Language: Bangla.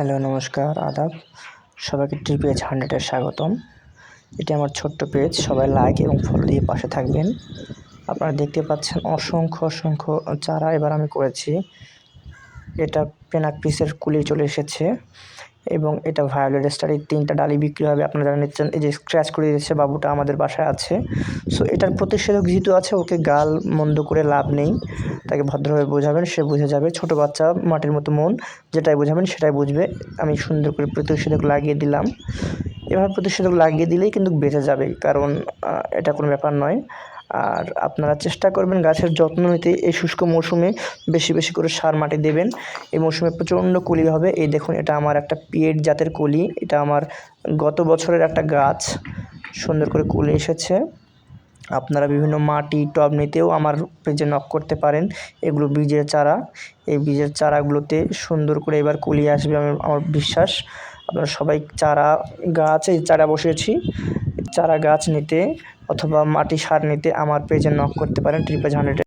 হ্যালো, নমস্কার, আদাব। সবাইকে ট্রিপিএচ হান্ড্রেডে স্বাগতম। এটি আমার ছোট্ট পেজ, সবাই লাইক এবং ফলো দিয়ে পাশে থাকবেন। আপনারা দেখতে পাচ্ছেন অসংখ্য অসংখ্য চারা এবার আমি করেছি। এটা পেনাক পিসের কুলি চলে এসেছে। এবং এটা ভায়োলেট স্টার এই তিনটা ডালি বিক্রি হবে। আপনারা যারা নিচ্ছেন এই যে স্ক্র্যাচ করে দিয়েছে বাবুটা আমাদের বাসায় আছে। সো এটার প্রতিষেধক যেহেতু আছে, ওকে গাল মন্দ করে লাভ নেই। তাকে ভদ্রভাবে বোঝাবেন, সে বুঝে যাবে। ছোট বাচ্চা, মাটির মতো মন, যেটাই বোঝাবেন সেটাই বুঝবে। আমি সুন্দর করে প্রতিষেধক লাগিয়ে দিলাম। এভাবে প্রতিষেধক লাগিয়ে দিলেই কিন্তু বেঁচে যাবে, কারণ এটা কোনো ব্যাপার নয়। আর আপনারা চেষ্টা করবেন গাছের যত্ন নিতে এই শুষ্ক মৌসুমে বেশি বেশি করে সার মাটি দেবেন। এই মৌসুমে প্রচণ্ড কলি হবে। এই দেখুন, এটা আমার একটা পিএড জাতের কলি। এটা আমার গত বছরের একটা গাছ। সুন্দর করে কলি এসেছে। আপনারা বিভিন্ন মাটি, টব নিতেও আমার পেজে নক করতে পারেন। এগুলো বীজের চারা। এই বীজের চারাগুলোতে সুন্দর করে এবার কলি আসবে আমার আমার বিশ্বাস। আপনারা সবাই চারা, গাছ, এই চারা বসিয়েছি। চারা গাছ নিতে অথবা মাটি সার নিতে আমার পেজে নক করতে পারেন ট্রিপেজ হান্ড্রেডে